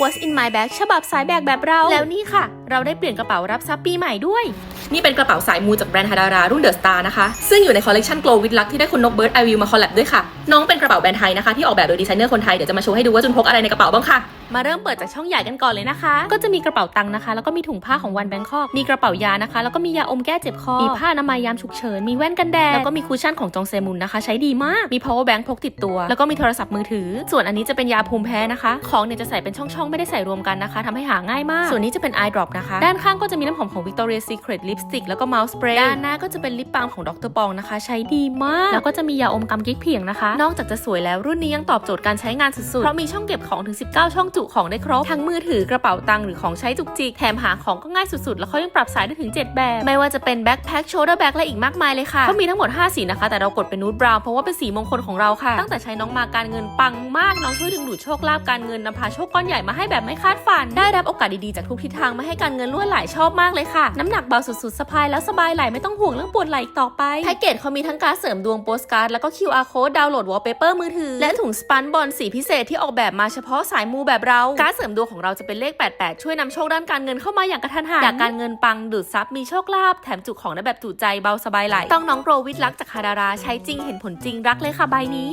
What's in my bag ฉบับสายแบกแบบเรา แล้วนี่ค่ะ เราได้เปลี่ยนกระเป๋ารับทรัพย์ปีใหม่ด้วย นี่เป็นกระเป๋าสายมูจากแบรนด์ฮาดารารุ่นเดอะสตาร์นะคะ ซึ่งอยู่ในคอลเลกชัน Glow with Luck ที่ได้คุณนกเบิร์ดไอวิวมาคอลแลบด้วยค่ะ น้องเป็นกระเป๋าแบรนด์ไทยนะคะ ที่ออกแบบโดยดีไซเนอร์คนไทย เดี๋ยวจะมาโชว์ให้ดูว่าจุนพกอะไรในกระเป๋าบ้างค่ะ มาเริ่มเปิดจากช่องใหญ่กันก่อนเลยนะคะ ก็จะมีกระเป๋าตังค์นะคะ แล้วก็มีถุงผ้าของวันแบงคอกมีกระเป๋ายานะคะ แล้วก็มียาอมแก้เจ็บคอ มีผ้าอนามัยยามฉุกเฉิน มีแว่นกันแดด แล้วก็มีคุชชั่นของจองเซมุนนะคะ ใช้ดีมาก มี power bank พกติดตัว แล้วก็มีโทรศัพท์มือถือ ส่วนอันนี้จะเป็นยาภูมิแพ้นะคะ ของเนี่ยจะใส่เป็นช่องๆไม่ได้ใส่รวมกันนะคะทำให้หาง่ายมาก ส่วนนี้จะเป็น eye drop นะคะ ด้านข้างก็จะมีน้ำหอมของ Victoria's Secret lipstick แล้วก็ mouse spray ด้านหน้าก็จะเป็นลิปบาล์มของดรปองนะคะ ใช้ดีมาก แล้วก็จะมียาอมกำกิ๊กเพียงนะคะ นอกจากจะสวยแล้วรุ่นนี้ยังตอบโจทย์การใช้งานสุดๆ เพราะมีช่องเก็บของถึง 19 ช่องจุของได้ครบ ทั้งมือถือกระเป๋าตังค์หรือของใช้จุกจิก แถมหาของก็ง่ายสุดๆ แล้วเขายังปรับสายได้ถึง 7 แบบ ไม่ว่าจะเป็นแบ็คแพ็คโชเดอร์แบ็คและอีกมากมายเลยค่ะเขามีทั้งหมด 5 สีนะคะ แต่เรากดเป็นนูดบราวน์เพราะว่าเป็นสีมงคลของเราค่ะ ตั้งแต่ใช้น้องมาการเงินปังมากน้องช่วยดึงดูดโชคลาภการเงินนำพาโชคก้อนใหญ่มาให้แบบไม่คาดฝัน ได้รับโอกาสดีๆจากทุกทิศทางมาให้การเงินล่วนไหลชอบมากเลยค่ะ น้ำหนักเบาสุดๆสะพายแล้วสบายไหลไม่ต้องห่วงเรื่องปวดไหลอีกต่อไปแพ็กเกจเขามีทั้งการเสริมดวงโปสการ์ดแล้วก็ QR code ดาวน์โหลดวอลเปเปอร์มือถือ และถุงสปันบอลสีพิเศษที่ออกแบบมาเฉพาะสายมูแบบเราการเสริมดวงของเราจะเป็นเลข 88 ช่วยนำโชคด้านการเงินเข้ามาอย่างกระทันหันอยากการเงินปังดูดซับมีโชคลาภแถมจุของได้แบบจุใจเบาสบายไหลต้องน้องโกรวิทลักจากฮาดาราใช้จริงเห็นผลจริงรักเลยค่ะใบนี้